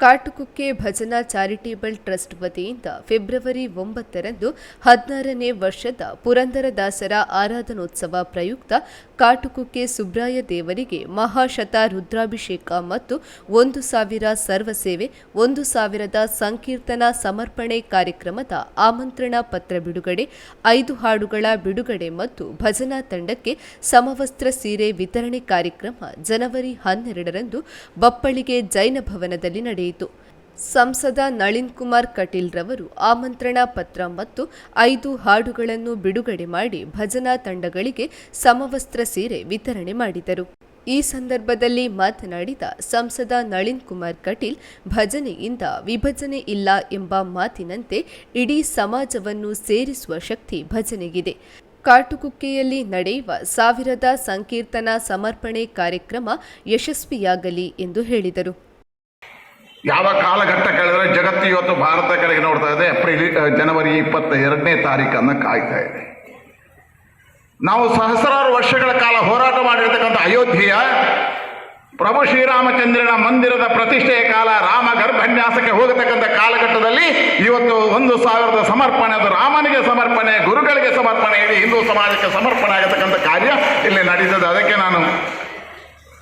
ಕಾಟುಕುಕ್ಕೆ ಭಜನಾ charitable trust ವತಿಯಿಂದ February ಒಂಬತ್ತರಂದು ಹದಿನಾರನೇ ವರ್ಷದ ಪುರಂದರದಾಸರ ಆರಾಧನೋತ್ಸವ ಪ್ರಯುಕ್ತ ಕಾಟುಕುಕ್ಕೆ ಸುಬ್ರಾಯ ದೇವರಿಗೆ ಮಹಾಶತ ರುದ್ರಾಭಿಷೇಕ ಮತ್ತು ಒಂದು ಸಾವಿರ ಸರ್ವಸೇವೆ, ಒಂದು ಸಾವಿರದ ಸಂಕೀರ್ತನಾ ಸಮರ್ಪಣೆ ಕಾರ್ಯಕ್ರಮದ ಆಮಂತ್ರಣ ಪತ್ರ ಬಿಡುಗಡೆ, ಐದು ಹಾಡುಗಳ ಬಿಡುಗಡೆ ಮತ್ತು ಭಜನಾ ತಂಡಕ್ಕೆ ಸಮವಸ್ತ್ರ ಸೀರೆ ವಿತರಣೆ ಕಾರ್ಯಕ್ರಮ ಜನವರಿ ಹನ್ನೆರಡರಂದು ಬಪ್ಪಳಿಗೆ ಜೈನ ಭವನದಲ್ಲಿ ನಡೆಯಿತು ಸಂಸದ ನಳಿನ್ ಕುಮಾರ್ ಕಟೀಲ್ ರವರು ಆಮಂತ್ರಣ ಪತ್ರ ಮತ್ತು ಐದು ಹಾಡುಗಳನ್ನು ಬಿಡುಗಡೆ ಮಾಡಿ ಭಜನಾ ತಂಡಗಳಿಗೆ ಸಮವಸ್ತ್ರ ಸೀರೆ ವಿತರಣೆ ಮಾಡಿದರು. ಈ ಸಂದರ್ಭದಲ್ಲಿ ಮಾತನಾಡಿದ ಸಂಸದ ನಳಿನ್ ಕುಮಾರ್ ಕಟೀಲ್, ಭಜನೆಯಿಂದ ವಿಭಜನೆ ಇಲ್ಲ ಎಂಬ ಮಾತಿನಂತೆ ಇಡೀ ಸಮಾಜವನ್ನು ಸೇರಿಸುವ ಶಕ್ತಿ ಭಜನೆಗಿದೆ. ಕಾಟುಕುಕ್ಕೆಯಲ್ಲಿ ನಡೆಯುವ ಸಾವಿರದ ಸಂಕೀರ್ತನಾ ಸಮರ್ಪಣೆ ಕಾರ್ಯಕ್ರಮ ಯಶಸ್ವಿಯಾಗಲಿ ಎಂದು ಹೇಳಿದರು. ಯಾವ ಕಾಲಘಟ್ಟ ಕೇಳಿದ್ರೆ ಜಗತ್ತು ಇವತ್ತು ಭಾರತ ಕಡೆಗೆ ನೋಡ್ತಾ ಇದೆ. ಏಪ್ರಿಲ್ ಜನವರಿ ಇಪ್ಪತ್ತ ಎರಡನೇ ತಾರೀಕನ್ನು ಕಾಯ್ತಾ ಇದೆ. ನಾವು ಸಹಸ್ರಾರು ವರ್ಷಗಳ ಕಾಲ ಹೋರಾಟ ಮಾಡಿರ್ತಕ್ಕಂಥ ಅಯೋಧ್ಯೆಯ ಪ್ರಭು ಶ್ರೀರಾಮಚಂದ್ರನ ಮಂದಿರದ ಪ್ರತಿಷ್ಠೆಯ ಕಾಲ, ರಾಮ ಗರ್ಭನ್ಯಾಸಕ್ಕೆ ಹೋಗತಕ್ಕಂಥ ಕಾಲಘಟ್ಟದಲ್ಲಿ ಇವತ್ತು ಒಂದು ಸಾವಿರದ ಸಮರ್ಪಣೆ, ಅದು ರಾಮನಿಗೆ ಸಮರ್ಪಣೆ, ಗುರುಗಳಿಗೆ ಸಮರ್ಪಣೆ, ಇಡೀ ಹಿಂದೂ ಸಮಾಜಕ್ಕೆ ಸಮರ್ಪಣೆ ಆಗತಕ್ಕಂಥ ಕಾರ್ಯ ಇಲ್ಲಿ ನಡೀತದೆ ಅದಕ್ಕೆ ನಾನು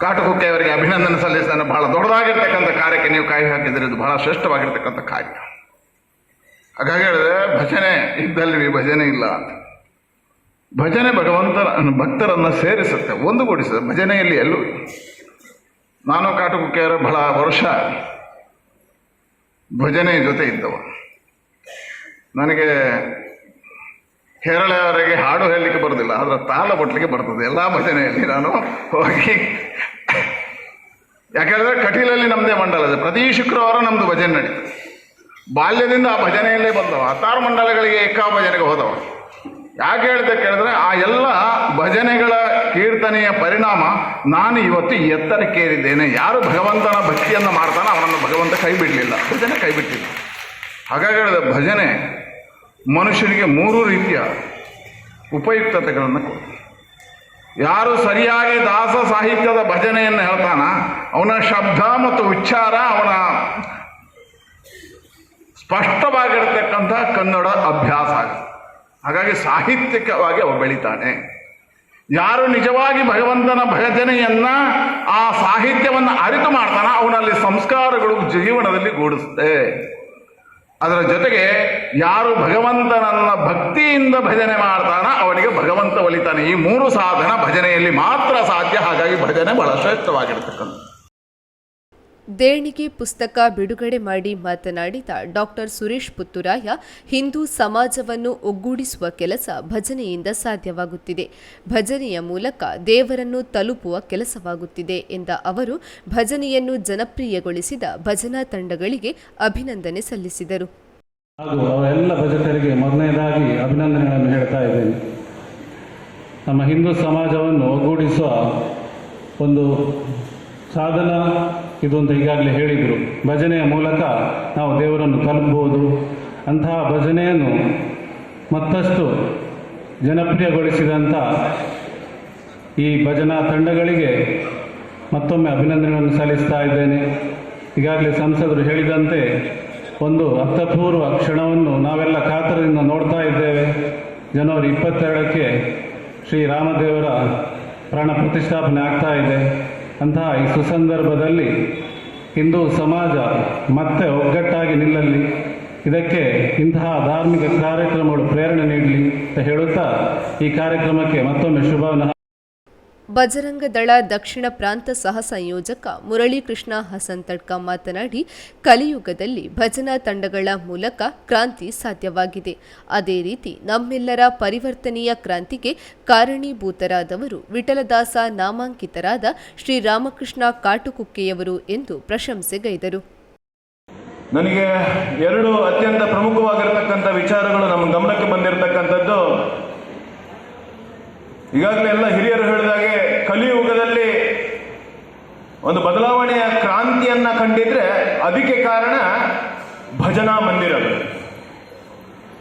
ಕಾಟುಕುಕ್ಕೆ ಅವರಿಗೆ ಅಭಿನಂದನೆ ಸಲ್ಲಿಸಿದ ಬಹಳ ದೊಡ್ಡದಾಗಿರ್ತಕ್ಕಂಥ ಕಾರ್ಯಕ್ಕೆ ನೀವು ಕಾಯಿ ಹಾಕಿದರೆ ಇದು ಬಹಳ ಶ್ರೇಷ್ಠವಾಗಿರ್ತಕ್ಕಂಥ ಕಾರ್ಯ. ಹಾಗಾಗಿ ಹೇಳಿದ್ರೆ, ಭಜನೆ ಇದ್ದಲ್ಲಿ ಭಜನೆ ಇಲ್ಲ ಭಜನೆ ಭಗವಂತರ, ಭಕ್ತರನ್ನು ಸೇರಿಸುತ್ತೆ, ಒಂದುಗೂಡಿಸುತ್ತೆ. ಭಜನೆಯಲ್ಲಿ ಎಲ್ಲೂ ನಾನು ಕಾಟುಕುಕ್ಕೆಯವರು ಬಹಳ ವರ್ಷ ಭಜನೆ ಜೊತೆ ಇದ್ದವ. ನನಗೆ ಕೇರಳವರೆಗೆ ಹಾಡು ಹೇಳಲಿಕ್ಕೆ ಬರೋದಿಲ್ಲ, ಆದರೆ ತಾಳ ಬಟ್ಲಿಕ್ಕೆ ಬರ್ತದೆ. ಎಲ್ಲ ಭಜನೆಯಲ್ಲಿ ನಾನು ಹೋಗಿ ಯಾಕೆಂದರೆ ಕಟೀಲಲ್ಲಿ ನಮ್ಮದೇ ಮಂಡಲ ಇದೆ. ಪ್ರತಿ ಶುಕ್ರವಾರ ನಮ್ಮದು ಭಜನೆ ನಡೀತದೆ. ಬಾಲ್ಯದಿಂದ ಆ ಭಜನೆಯಲ್ಲೇ ಬಂದವ. ಹತ್ತಾರು ಮಂಡಲಗಳಿಗೆ ಏಕಾ ಭಜನೆಗೆ ಹೋದವ. ಯಾಕೆ ಹೇಳ್ದೆ ಕೇಳಿದ್ರೆ ಆ ಎಲ್ಲ ಭಜನೆಗಳ ಕೀರ್ತನೆಯ ಪರಿಣಾಮ ನಾನು ಇವತ್ತು ಎತ್ತರಕ್ಕೇರಿದ್ದೇನೆ ಯಾರು ಭಗವಂತನ ಭಕ್ತಿಯನ್ನು ಮಾಡ್ತಾನೋ ಅವನನ್ನು ಭಗವಂತ ಕೈ ಬಿಡಲಿಲ್ಲ. ಭಜನೆ ಕೈ ಬಿಟ್ಟಿಲ್ಲ. ಹಾಗಾಗಿ ಹೇಳಿದ, ಭಜನೆ ಮನುಷ್ಯನಿಗೆ ಮೂರು ರೀತಿಯ ಉಪಯುಕ್ತತೆಗಳನ್ನು ಕೊಡ್ತದೆ. ಯಾರು ಸರಿಯಾಗಿ ದಾಸ ಸಾಹಿತ್ಯದ ಭಜನೆಯನ್ನು ಹೇಳ್ತಾನ ಅವನ ಶಬ್ದ ಮತ್ತು ಉಚ್ಚಾರ ಅವನ ಸ್ಪಷ್ಟವಾಗಿರ್ತಕ್ಕಂಥ ಕನ್ನಡ ಅಭ್ಯಾಸ ಆಗುತ್ತೆ. ಹಾಗಾಗಿ ಸಾಹಿತ್ಯಿಕವಾಗಿ ಅವ ಬೆಳಿತಾನೆ. ಯಾರು ನಿಜವಾಗಿ ಭಗವಂತನ ಭಜನೆಯನ್ನ ಆ ಸಾಹಿತ್ಯವನ್ನು ಅರಿತು ಮಾಡ್ತಾನ ಅವನಲ್ಲಿ ಸಂಸ್ಕಾರಗಳು ಜೀವನದಲ್ಲಿ ಗೂಡಿಸುತ್ತೆ. ಅದರ ಜೊತೆಗೆ ಯಾರು ಭಗವಂತನನ್ನ ಭಕ್ತಿಯಿಂದ ಭಜನೆ ಮಾಡ್ತಾನ ಅವನಿಗೆ ಭಗವಂತ ಒಲಿತಾನೆ. ಈ ಮೂರು ಸಾಧನ ಭಜನೆಯಲ್ಲಿ ಮಾತ್ರ ಸಾಧ್ಯ. ಹಾಗಾಗಿ ಭಜನೆ ಬಹಳ ಶ್ರೇಷ್ಠವಾಗಿರ್ತಕ್ಕಂಥ ದೇಣಿಗೆ ಪುಸ್ತಕ ಬಿಡುಗಡೆ ಮಾಡಿ ಮಾತನಾಡಿದ ಡಾಕ್ಟರ್ ಸುರೇಶ್ ಪುತ್ತುರಾಯ, ಹಿಂದೂ ಸಮಾಜವನ್ನು ಒಗ್ಗೂಡಿಸುವ ಕೆಲಸ ಭಜನೆಯಿಂದ ಸಾಧ್ಯವಾಗುತ್ತಿದೆ. ಭಜನೆಯ ಮೂಲಕ ದೇವರನ್ನು ತಲುಪುವ ಕೆಲಸವಾಗುತ್ತಿದೆ ಎಂದ ಅವರು, ಭಜನೆಯನ್ನು ಜನಪ್ರಿಯಗೊಳಿಸಿದ ಭಜನಾ ತಂಡಗಳಿಗೆ ಅಭಿನಂದನೆ ಸಲ್ಲಿಸಿದರು. ಭಜಕರಿಗೆ ಮೊದಲನೇದಾಗಿ ಅಭಿನಂದನೆಗಳನ್ನು ಹೇಳ್ತಾ ಇದ್ದೇನೆ. ನಮ್ಮ ಹಿಂದೂ ಸಮಾಜವನ್ನು ಒಗ್ಗೂಡಿಸುವ ಒಂದು ಸಾಧನ ಇದು ಅಂತ ಈಗಾಗಲೇ ಹೇಳಿದರು. ಭಜನೆಯ ಮೂಲಕ ನಾವು ದೇವರನ್ನು ತಲುಪಬಹುದು. ಅಂತಹ ಭಜನೆಯನ್ನು ಮತ್ತಷ್ಟು ಜನಪ್ರಿಯಗೊಳಿಸಿದಂಥ ಈ ಭಜನಾ ತಂಡಗಳಿಗೆ ಮತ್ತೊಮ್ಮೆ ಅಭಿನಂದನೆಗಳನ್ನು ಸಲ್ಲಿಸ್ತಾ ಇದ್ದೇನೆ. ಈಗಾಗಲೇ ಸಂಸದರು ಹೇಳಿದಂತೆ ಒಂದು ಅರ್ಥಪೂರ್ವ ಕ್ಷಣವನ್ನು ನಾವೆಲ್ಲ ಕಾತರದಿಂದ ನೋಡ್ತಾ ಇದ್ದೇವೆ. ಜನವರಿ ಇಪ್ಪತ್ತೆರಡಕ್ಕೆ ಶ್ರೀರಾಮದೇವರ ಪ್ರಾಣ ಪ್ರತಿಷ್ಠಾಪನೆ ಆಗ್ತಾ ಇದೆ. ಅಂತಹ ಈ ಸುಸಂದರ್ಭದಲ್ಲಿ ಹಿಂದೂ ಸಮಾಜ ಮತ್ತೆ ಒಗ್ಗಟ್ಟಾಗಿ ನಿಲ್ಲಲಿ. ಇದಕ್ಕೆ ಇಂತಹ ಧಾರ್ಮಿಕ ಕಾರ್ಯಕ್ರಮಗಳು ಪ್ರೇರಣೆ ನೀಡಲಿ ಅಂತ ಹೇಳುತ್ತಾ ಈ ಕಾರ್ಯಕ್ರಮಕ್ಕೆ ಮತ್ತೊಮ್ಮೆ ಶುಭವನ್ನು ಬಜರಂಗ ದಳ ದಕ್ಷಿಣ ಪ್ರಾಂತ ಸಹ ಸಂಯೋಜಕ ಮುರಳೀಕೃಷ್ಣ ಹಸಂತಡ್ಕ ಮಾತನಾಡಿ, ಕಲಿಯುಗದಲ್ಲಿ ಭಜನಾ ತಂಡಗಳ ಮೂಲಕ ಕ್ರಾಂತಿ ಸಾಧ್ಯವಾಗಿದೆ. ಅದೇ ರೀತಿ ನಮ್ಮೆಲ್ಲರ ಪರಿವರ್ತನೀಯ ಕ್ರಾಂತಿಗೆ ಕಾರಣೀಭೂತರಾದವರು ವಿಠಲದಾಸ ನಾಮಾಂಕಿತರಾದ ಶ್ರೀರಾಮಕೃಷ್ಣ ಕಾಟುಕುಕ್ಕೆಯವರು ಎಂದು ಪ್ರಶಂಸೆಗೈದರು ನನಗೆ ಎರಡು ಅತ್ಯಂತ ಪ್ರಮುಖವಾಗಿರತಕ್ಕಂಥ ವಿಚಾರಗಳು ನಮ್ಮ ಗಮನಕ್ಕೆ ಬಂದಿರತಕ್ಕಂಥದ್ದು ಈಗಾಗಲೇ ಎಲ್ಲ ಹಿರಿಯರು ಹೇಳಿದಾಗೆ ಕಲಿಯುಗದಲ್ಲಿ ಒಂದು ಬದಲಾವಣೆಯ ಕ್ರಾಂತಿಯನ್ನ ಕಂಡಿದ್ರೆ ಅದಕ್ಕೆ ಕಾರಣ ಭಜನಾ ಮಂದಿರಗಳು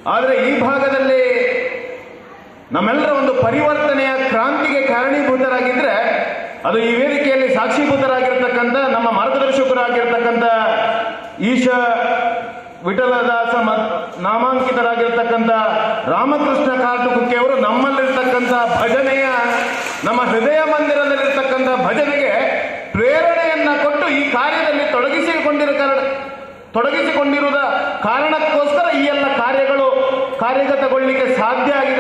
ಆದರೆ ಈ ಭಾಗದಲ್ಲಿ ನಮ್ಮೆಲ್ಲರ ಒಂದು ಪರಿವರ್ತನೆಯ ಕ್ರಾಂತಿಗೆ ಕಾರಣೀಭೂತರಾಗಿದ್ರೆ ಅದು ಈ ವೇದಿಕೆಯಲ್ಲಿ ಸಾಕ್ಷೀಭೂತರಾಗಿರ್ತಕ್ಕಂಥ ನಮ್ಮ ಮಾರ್ಗದರ್ಶಕರಾಗಿರ್ತಕ್ಕಂಥ ಈಶ ವಿಠಲದಾಸ ಮತ್ ನಾಮಾಂಕಿತರಾಗಿರ್ತಕ್ಕಂಥ ರಾಮಕೃಷ್ಣ ಕಾಟುಕುಕ್ಕೆ ಅವರು ನಮ್ಮಲ್ಲಿರ್ತಕ್ಕಂಥ ಭಜನೆಯ, ನಮ್ಮ ಹೃದಯ ಮಂದಿರದಲ್ಲಿರ್ತಕ್ಕಂಥ ಭಜನೆಗೆ ಪ್ರೇರಣೆಯನ್ನ ಕೊಟ್ಟು ಈ ಕಾರ್ಯದಲ್ಲಿ ತೊಡಗಿಸಿಕೊಂಡಿರೋ ಕಾರಣ ತೊಡಗಿಸಿಕೊಂಡಿರುವ ಕಾರಣಕ್ಕೋಸ್ಕರ ಈ ಎಲ್ಲ ಕಾರ್ಯಗಳು ಕಾರ್ಯಗತಗೊಳ್ಳಿಕ್ಕೆ ಸಾಧ್ಯ ಆಗಿದೆ.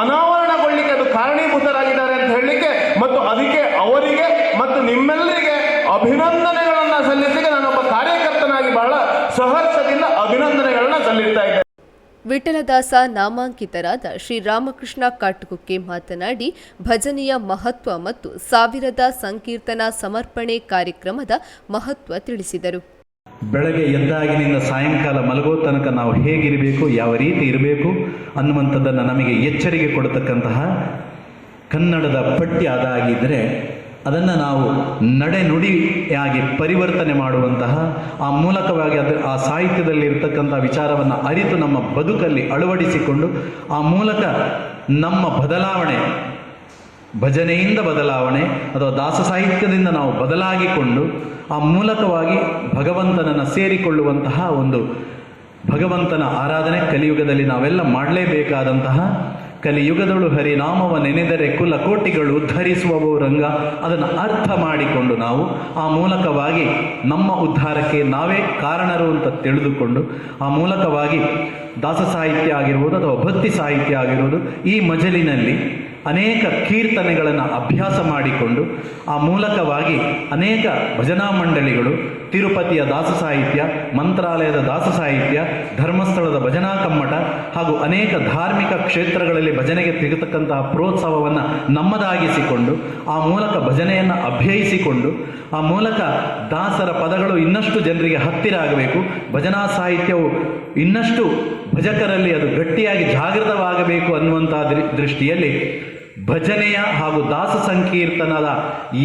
ಅನಾವರಣಗೊಳ್ಳಿಕ್ಕೆ ಅದು ಕಾರಣೀಭೂತರಾಗಿದ್ದಾರೆ ಅಂತ ಹೇಳಲಿಕ್ಕೆ ಮತ್ತು ಅದಕ್ಕೆ ಅವರಿಗೆ ಮತ್ತು ನಿಮ್ಮೆಲ್ಲರಿಗೆ ಅಭಿನಂದನೆಗಳನ್ನ ಸಲ್ಲಿಸಲಿಕ್ಕೆ ನಾನೊಬ್ಬ ಕಾರ್ಯಕರ್ತನಾಗಿ ಬಹಳ ಸಹರ್ಷದಿಂದ ಅಭಿನಂದನೆಗಳನ್ನ ಸಲ್ಲಿಸ್ತಾ ಇದ್ದೇನೆ. ವಿಠಲದಾಸ ನಾಮಾಂಕಿತರಾದ ಶ್ರೀ ರಾಮಕೃಷ್ಣ ಕಾಟುಕುಕ್ಕೆ ಮಾತನಾಡಿ, ಭಜನೆಯ ಮಹತ್ವ ಮತ್ತು ಸಾವಿರದ ಸಂಕೀರ್ತನಾ ಸಮರ್ಪಣೆ ಕಾರ್ಯಕ್ರಮದ ಮಹತ್ವ ತಿಳಿಸಿದರು. ಬೆಳಗ್ಗೆ ಎದ್ದಾಗಿನಿಂದ ಸಾಯಂಕಾಲ ಮಲಗೋ ತನಕ ನಾವು ಹೇಗಿರಬೇಕು, ಯಾವ ರೀತಿ ಇರಬೇಕು ಅನ್ನುವಂಥದ್ದನ್ನು ನಮಗೆ ಎಚ್ಚರಿಕೆ ಕೊಡತಕ್ಕಂತಹ ಕನ್ನಡದ ಪಠ್ಯ ಅದಾಗಿದ್ದರೆ ಅದನ್ನು ನಾವು ನಡೆನುಡಿಯಾಗಿ ಪರಿವರ್ತನೆ ಮಾಡುವಂತಹ, ಆ ಮೂಲಕವಾಗಿ ಅದು ಆ ಸಾಹಿತ್ಯದಲ್ಲಿ ಇರತಕ್ಕಂಥ ವಿಚಾರವನ್ನು ಅರಿತು ನಮ್ಮ ಬದುಕಲ್ಲಿ ಅಳವಡಿಸಿಕೊಂಡು, ಆ ಮೂಲಕ ನಮ್ಮ ಬದಲಾವಣೆ, ಭಜನೆಯಿಂದ ಬದಲಾವಣೆ ಅಥವಾ ದಾಸ ಸಾಹಿತ್ಯದಿಂದ ನಾವು ಬದಲಾಗಿಕೊಂಡು ಆ ಮೂಲಕವಾಗಿ ಭಗವಂತನನ್ನು ಸೇರಿಕೊಳ್ಳುವಂತಹ ಒಂದು ಭಗವಂತನ ಆರಾಧನೆ ಕಲಿಯುಗದಲ್ಲಿ ನಾವೆಲ್ಲ ಮಾಡಲೇಬೇಕಾದಂತಹ ಕಲಿಯುಗದಳು ಹರಿನಾಮವ ನೆನೆದರೆ ಕುಲ ಕೋಟಿಗಳು ಉದ್ಧರಿಸುವವು ರಂಗ ಅದನ್ನು ಅರ್ಥ ಮಾಡಿಕೊಂಡು ನಾವು ಆ ಮೂಲಕವಾಗಿ ನಮ್ಮ ಉದ್ಧಾರಕ್ಕೆ ನಾವೇ ಕಾರಣರು ಅಂತ ತಿಳಿದುಕೊಂಡು ಆ ಮೂಲಕವಾಗಿ ದಾಸ ಸಾಹಿತ್ಯ ಆಗಿರ್ಬೋದು ಅಥವಾ ಭಕ್ತಿ ಸಾಹಿತ್ಯ ಆಗಿರ್ಬೋದು ಈ ಮಜಲಿನಲ್ಲಿ ಅನೇಕ ಕೀರ್ತನೆಗಳನ್ನು ಅಭ್ಯಾಸ ಮಾಡಿಕೊಂಡು ಆ ಮೂಲಕವಾಗಿ ಅನೇಕ ಭಜನಾ ಮಂಡಳಿಗಳು, ತಿರುಪತಿಯ ದಾಸ ಸಾಹಿತ್ಯ, ಮಂತ್ರಾಲಯದ ದಾಸ ಸಾಹಿತ್ಯ, ಧರ್ಮಸ್ಥಳದ ಭಜನಾ ಕಮ್ಮಟ ಹಾಗೂ ಅನೇಕ ಧಾರ್ಮಿಕ ಕ್ಷೇತ್ರಗಳಲ್ಲಿ ಭಜನೆಗೆ ತೆಗೆತಕ್ಕಂತಹ ಪ್ರೋತ್ಸಾಹವನ್ನು ನಮ್ಮದಾಗಿಸಿಕೊಂಡು, ಆ ಮೂಲಕ ಭಜನೆಯನ್ನು ಅಭ್ಯಯಿಸಿಕೊಂಡು, ಆ ಮೂಲಕ ದಾಸರ ಪದಗಳು ಇನ್ನಷ್ಟು ಜನರಿಗೆ ಹತ್ತಿರ ಆಗಬೇಕು, ಭಜನಾ ಸಾಹಿತ್ಯವು ಇನ್ನಷ್ಟು ಭಜಕರಲ್ಲಿ ಅದು ಗಟ್ಟಿಯಾಗಿ ಜಾಗೃತವಾಗಬೇಕು ಅನ್ನುವಂತಹ ದೃಷ್ಟಿಯಲ್ಲಿ ಭಜನೆಯ ಹಾಗೂ ದಾಸ ಸಂಕೀರ್ತನದ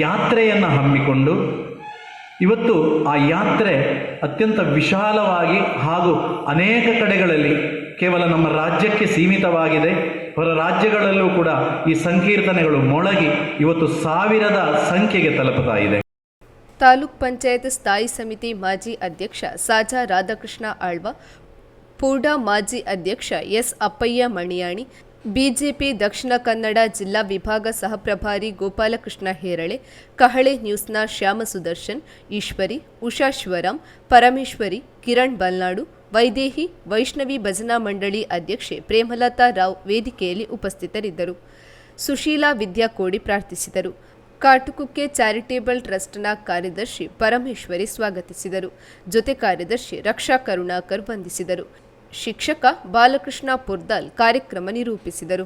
ಯಾತ್ರೆಯನ್ನು ಹಮ್ಮಿಕೊಂಡು, ಇವತ್ತು ಆ ಯಾತ್ರೆ ಅತ್ಯಂತ ವಿಶಾಲವಾಗಿ ಹಾಗೂ ಅನೇಕ ಕಡೆಗಳಲ್ಲಿ ಕೇವಲ ನಮ್ಮ ರಾಜ್ಯಕ್ಕೆ ಸೀಮಿತವಾಗಿದೆ. ಹೊರ ರಾಜ್ಯಗಳಲ್ಲೂ ಕೂಡ ಈ ಸಂಕೀರ್ತನೆಗಳು ಮೊಳಗಿ ಇವತ್ತು ಸಾವಿರದ ಸಂಖ್ಯೆಗೆ ತಲುಪುತ್ತಾ ಇದೆ. ತಾಲೂಕ್ ಪಂಚಾಯತ್ ಸ್ಥಾಯಿ ಸಮಿತಿ ಮಾಜಿ ಅಧ್ಯಕ್ಷ ಸಾಜಾ ರಾಧಾಕೃಷ್ಣ ಆಳ್ವ ಪೂಡಾ ಮಾಜಿ ಅಧ್ಯಕ್ಷ ಎಸ್ ಅಪ್ಪಯ್ಯ ಮಣಿಯಾಣಿ ಬಿಜೆಪಿ ದಕ್ಷಿಣ ಕನ್ನಡ ಜಿಲ್ಲಾ ವಿಭಾಗ ಸಹಪ್ರಭಾರಿ ಗೋಪಾಲಕೃಷ್ಣ ಹೇರಳೆ, ಕಹಳೆ ನ್ಯೂಸ್ನ ಶ್ಯಾಮ ಸುದರ್ಶನ್, ಈಶ್ವರಿ, ಉಷಾ ಶಿವರಾಮ್, ಪರಮೇಶ್ವರಿ, ಕಿರಣ್ ಬಲ್ನಾಡು, ವೈದೇಹಿ, ವೈಷ್ಣವಿ ಭಜನಾ ಮಂಡಳಿ ಅಧ್ಯಕ್ಷೆ ಪ್ರೇಮಲತಾ ರಾವ್ ವೇದಿಕೆಯಲ್ಲಿ ಉಪಸ್ಥಿತರಿದ್ದರು. ಸುಶೀಲಾ ವಿದ್ಯಾಕೋಡಿ ಪ್ರಾರ್ಥಿಸಿದರು. ಕಾಟುಕುಕ್ಕೆ ಚಾರಿಟೇಬಲ್ ಟ್ರಸ್ಟ್ನ ಕಾರ್ಯದರ್ಶಿ ಪರಮೇಶ್ವರಿ ಸ್ವಾಗತಿಸಿದರು. ಜೊತೆ ಕಾರ್ಯದರ್ಶಿ ರಕ್ಷಾ ಕರುಣಾಕರ್ ವಂದಿಸಿದರು. ಶಿಕ್ಷಕ ಬಾಲಕೃಷ್ಣ ಪುರ್ದಾಲ್ ಕಾರ್ಯಕ್ರಮ ನಿರೂಪಿಸಿದರು.